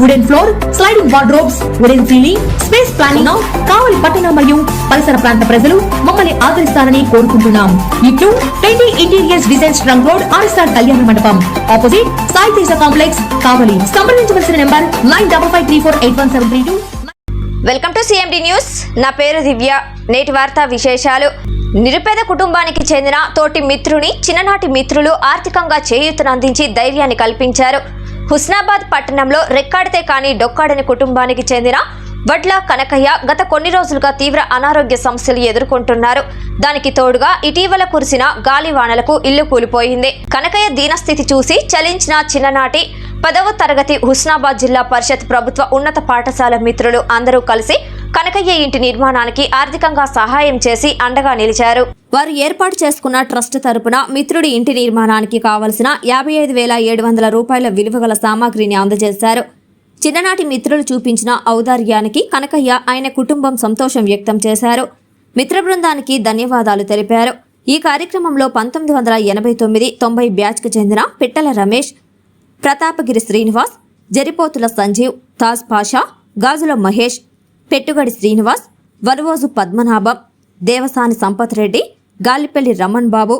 wooden floor sliding wardrobes wooden ceiling space planning Kavali పట్టణ మరియు పరిసర ప్రాంత ప్రజలు మమ్మల్ని ఆదరిస్తారని కోరుకుంటున్నాం. ఇట్లు twenty interiors designs trunk road RSR కళ్యాణ మండపం. Opposite Sai Teja complex Kavali. సంప్రదించవలసిన number nine double five three four eight one seven three two. Welcome to CMD news నా పేరు దివ్య. నేటి వార్తా విశేషాలు. నిరుపేద కుటుంబానికి చెందిన తోటి మిత్రుని చిన్ననాటి మిత్రులు ఆర్థికంగా చేయూతనందించి ధైర్యాన్ని కల్పించారు. హుస్నాబాద్ పట్టణంలో రెక్కాడితే కానీ డొక్కాడని కుటుంబానికి చెందిన వడ్ల కనకయ్య గత కొన్ని రోజులుగా తీవ్ర అనారోగ్య సమస్యలు ఎదుర్కొంటున్నారు. దానికి తోడుగా ఇటీవల కురిసిన గాలివానలకు ఇల్లు కూలిపోయింది. కనకయ్య దీనస్థితి చూసి చలించిన చిన్ననాటి పదవ తరగతి హుస్నాబాద్ జిల్లా పరిషత్ ప్రభుత్వ ఉన్నత పాఠశాల మిత్రులు అందరూ కలిసి కనకయ్య ఇంటి నిర్మాణానికి ఆర్థికంగా సహాయం చేసి అండగా నిలిచారు. వారు ఏర్పాటు చేసుకున్న ట్రస్ట్ తరపున మిత్రుడి ఇంటి నిర్మాణానికి కావలసిన యాభై ఐదు వేల ఏడు వందల రూపాయల విలువగల సామాగ్రిని అందజేశారు. చిన్ననాటి మిత్రులు చూపించిన ఔదార్యానికి కనకయ్య ఆయన కుటుంబం సంతోషం వ్యక్తం చేశారు. మిత్ర బృందానికి ధన్యవాదాలు తెలిపారు. ఈ కార్యక్రమంలో పంతొమ్మిది వందల ఎనభై తొమ్మిది తొంభై బ్యాచ్కు చెందిన పిట్టల రమేష్ ప్రతాపగిరి శ్రీనివాస్ జరిపోతుల సంజీవ్ తాజ్ పాషా గాజుల మహేష్ పెట్టుగడి శ్రీనివాస్ వనవోజు పద్మనాభం దేవసాని సంపత్ రెడ్డి గాలిపల్లి రమణ్ బాబు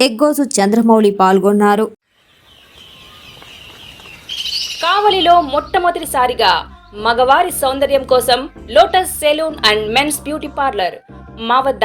ఎగ్గోజు చంద్రమౌళి పాల్గొన్నారు. కావలిలో మొట్టమొదటిసారిగా మగవారి సౌందర్యం కోసం Lotus salon and men's beauty parlour మా వద్ద